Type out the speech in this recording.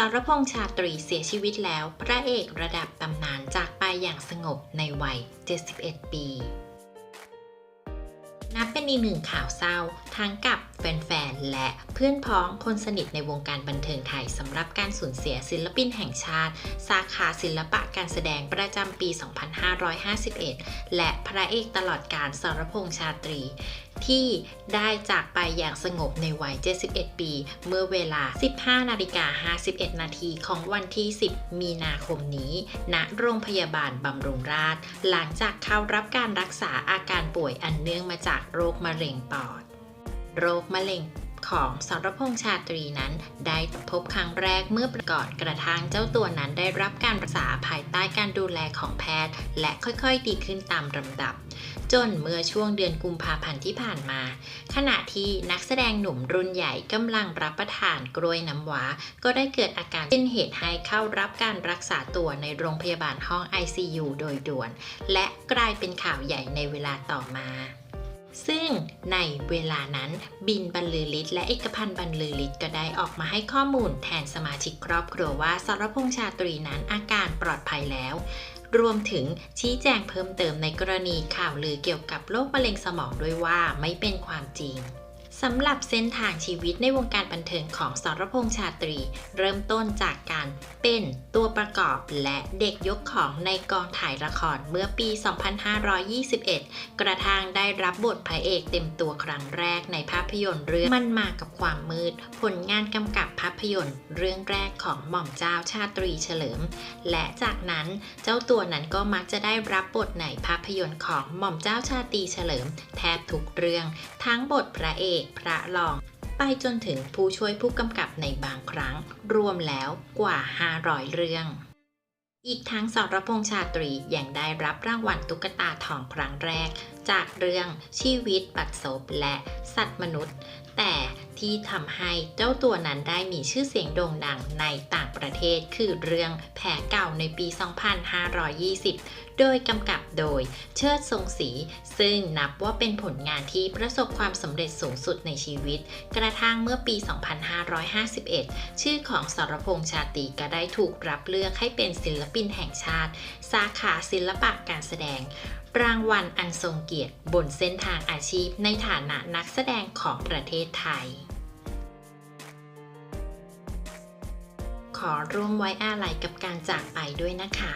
สรพงษ์ชาตรีเสียชีวิตแล้ว พระเอกระดับตำนานจากไปอย่างสงบในวัย 71 ปี นับเป็นอีกหนึ่งข่าวเศร้า ทั้งกับแฟนๆ และเพื่อนพ้องคนสนิทในวงการบันเทิงไทยสำหรับการสูญเสียศิลปินแห่งชาติ สาขาศิลปะการแสดงประจำปี 2551 และพระเอกตลอดการสรพงษ์ชาตรี ที่ได้จากไปอย่างสงบในวัย 71 ปี เมื่อเวลา 15นาฬิกา51 นาทีของวันที่ 10 มีนาคมนี้ ณ โรงพยาบาลบำรุงราษฎร์หลังจากเข้ารับการรักษาอาการป่วยอันเนื่องมาจากโรคมะเร็งปอด โรคมะเร็งของสรพงษ์ชาตรีนั้น ได้พบครั้งแรกเมื่อประกอนกระทั่งเจ้าตัวนั้นได้รับการรักษาภายใต้การดูแลของแพทย์ และค่อยๆดีขึ้นตามลำดับ จนเมื่อช่วงเดือนกุมภาพันธ์ที่ผ่านมา ขณะที่นักแสดงหนุ่มรุ่นใหญ่กำลังรับประทานกล้วยน้ำว้า ก็ได้เกิดอาการเป็นเหตุให้เข้ารับการรักษาตัวในโรงพยาบาลห้อง ICU โดยด่วน และกลายเป็นข่าวใหญ่ในเวลาต่อมา ซึ่งในเวลานั้นบินบรรลือฤทธิ์และเอกพันธ์บรรลือฤทธิ์ก็ได้ออกมาให้ข้อมูลแทนสมาชิกครอบครัวว่าสรพงษ์ชาตรีนั้นอาการปลอดภัยแล้ว รวมถึงชี้แจงเพิ่มเติมในกรณีข่าวลือเกี่ยวกับโรคมะเร็งสมองด้วยว่าไม่เป็นความจริง สำหรับเส้นทางชีวิตในวงการบันเทิงของสรพงษ์ชาตรี เริ่มต้นจากการเป็นตัวประกอบและเด็กยกของในกองถ่ายละครเมื่อปี 2521 กระทั่งได้รับบทพระเอกเต็มตัวครั้งแรกในภาพยนตร์เรื่องมันมากับความมืด ผลงานกำกับภาพยนตร์ เรื่องแรกของหม่อมเจ้าชาตรีเฉลิม และจากนั้นเจ้าตัวนั้นก็มักจะได้รับบทในภาพยนตร์ของหม่อมเจ้าชาตรีเฉลิม แทบทุกเรื่อง ทั้งบทพระเอกพระรอง ไปจนถึงผู้ช่วยผู้กำกับในบางครั้ง รวมแล้วกว่า 500 เรื่อง อีกทั้งสรพงษ์ชาตรียังได้รับรางวัลตุ๊กตาทองครั้งแรก จากเรื่องชีวิตบัดซบและสัตว์มนุษย์ แต่ ที่ทำให้เจ้าตัวนั้นได้มีชื่อเสียงโด่งดังในต่างประเทศ คือเรื่องแผลเก่าในปี 2520 โดยกำกับโดยเชิดทรงศรีซึ่งนับว่าเป็นผลงานที่ประสบความสำเร็จสูงสุดในชีวิต กระทั่งเมื่อปี 2551 ชื่อของสรพงษ์ชาตรีก็ได้ถูกรับเลือกให้เป็นศิลปินแห่งชาติ สาขาศิลปะการแสดง รางวัลอันทรงเกียรติบนเส้นทางอาชีพในฐานะนักแสดงของประเทศไทย ขอร่วมไว้อาลัยกับการจากไปด้วยนะคะ